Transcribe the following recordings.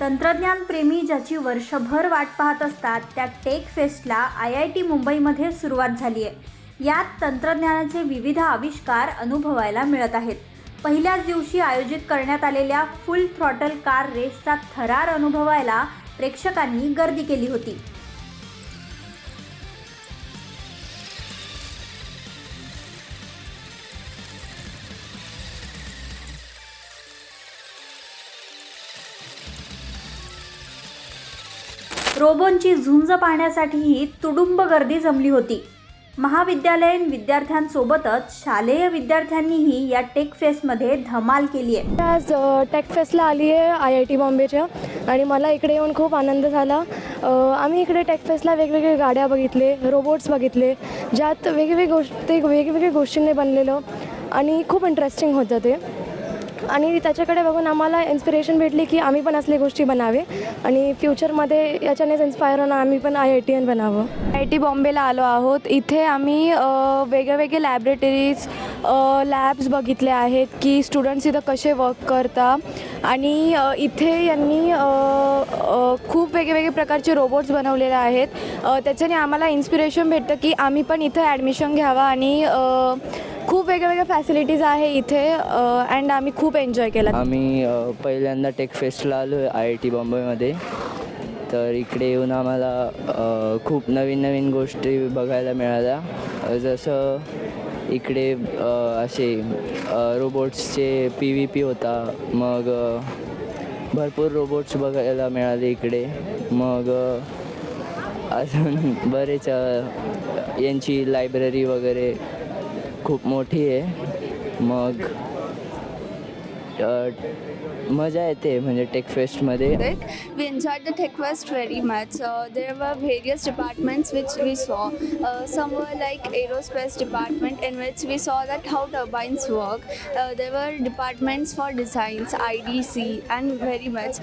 तंत्रज्ञान प्रेमी ज्याची वर्षभर वाट पाहत असतात त्या टेक फेस्टला आय आय टी मुंबईमध्ये सुरुवात झाली आहे. यात तंत्रज्ञानाचे विविध आविष्कार अनुभवायला मिळत आहेत. पहिल्याच दिवशी आयोजित करण्यात आलेल्या फुल थ्रॉटल कार रेसचा थरार अनुभवायला प्रेक्षकांनी गर्दी केली होती. रोबोंची झुंज पाहण्यासाठीही तुडुंब गर्दी जमली होती. महाविद्यालयीन विद्यार्थ्यांसोबतच शालेय विद्यार्थ्यांनीही या टेक फेस्टमध्ये धमाल केली आहे. आज टेक फेस्टला आली आहे आय आय टी बॉम्बेच्या. आणि मला इकडे येऊन खूप आनंद झाला. आम्ही इकडे टेक फेस्टला वेगवेगळे गाड्या बघितले रोबोट्स बघितले ज्यात वेगवेगळे गोष्ट ते वेगवेगळ्या गोष्टींनी बनलेलं आणि खूप इंटरेस्टिंग होतं ते. आणि त्याच्याकडे बघून आम्हाला इन्स्पिरेशन भेटली की आम्ही पण असले गोष्टी बनावे. आणि फ्युचरमध्ये याच्यानेच इन्स्पायर होणं आम्ही पण आय आय टी एन बनावं. आय टी बॉम्बेला आलो आहोत. इथे आम्ही वेगळे वेगळेवेगळे लॅबरेटरीज लॅब्स बघितले आहेत की स्टुडंट्स इथं कसे वर्क करता. आणि इथे यांनी खूप वेगवेगळे प्रकारचे रोबोट्स बनवलेले आहेत. त्याच्याने आम्हाला इन्स्पिरेशन भेटतं की आम्ही पण इथं ॲडमिशन घ्यावं आणि खूप वेगवेगळ्या फॅसिलिटीज आहे इथे अँड आम्ही खूप एन्जॉय केला. आम्ही पहिल्यांदा टेक फेस्टला आलो आहे आय आय टी बॉम्बेमध्ये. तर इकडे येऊन आम्हाला खूप नवीन नवीन गोष्टी बघायला मिळाल्या. जसं इकडे असे रोबोट्सचे पी व्ही पी होता. मग भरपूर रोबोट्स बघायला मिळाले इकडे. मग अजून बरेच यांची लायब्ररी वगैरे खूप मोठी आहे. मग मजा येते म्हणजे tech फेस्टमध्ये we enjoy the tech fest very much there were various departments which we saw some like aerospace department in which we saw that how turbines work there were departments for designs I D C and very much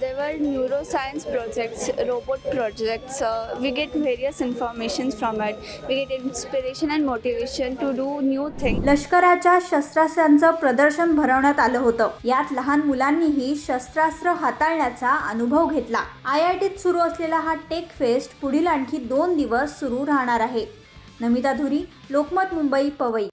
there were neuroscience projects robot projects we get various information from it we get inspiration and motivation to do new thing लष्कराच्या शस्त्रास्त्रांचं प्रदर्शन भरवण्यात आलं होतं. होतं. यात लहान मुलांनीही शस्त्रास्त्र हाताळण्याचा अनुभव घेतला. आय आय टीत सुरू असलेला हा टेक फेस्ट पुढील आणखी दोन दिवस सुरू राहणार आहे. नमिता धुरी लोकमत मुंबई पवई.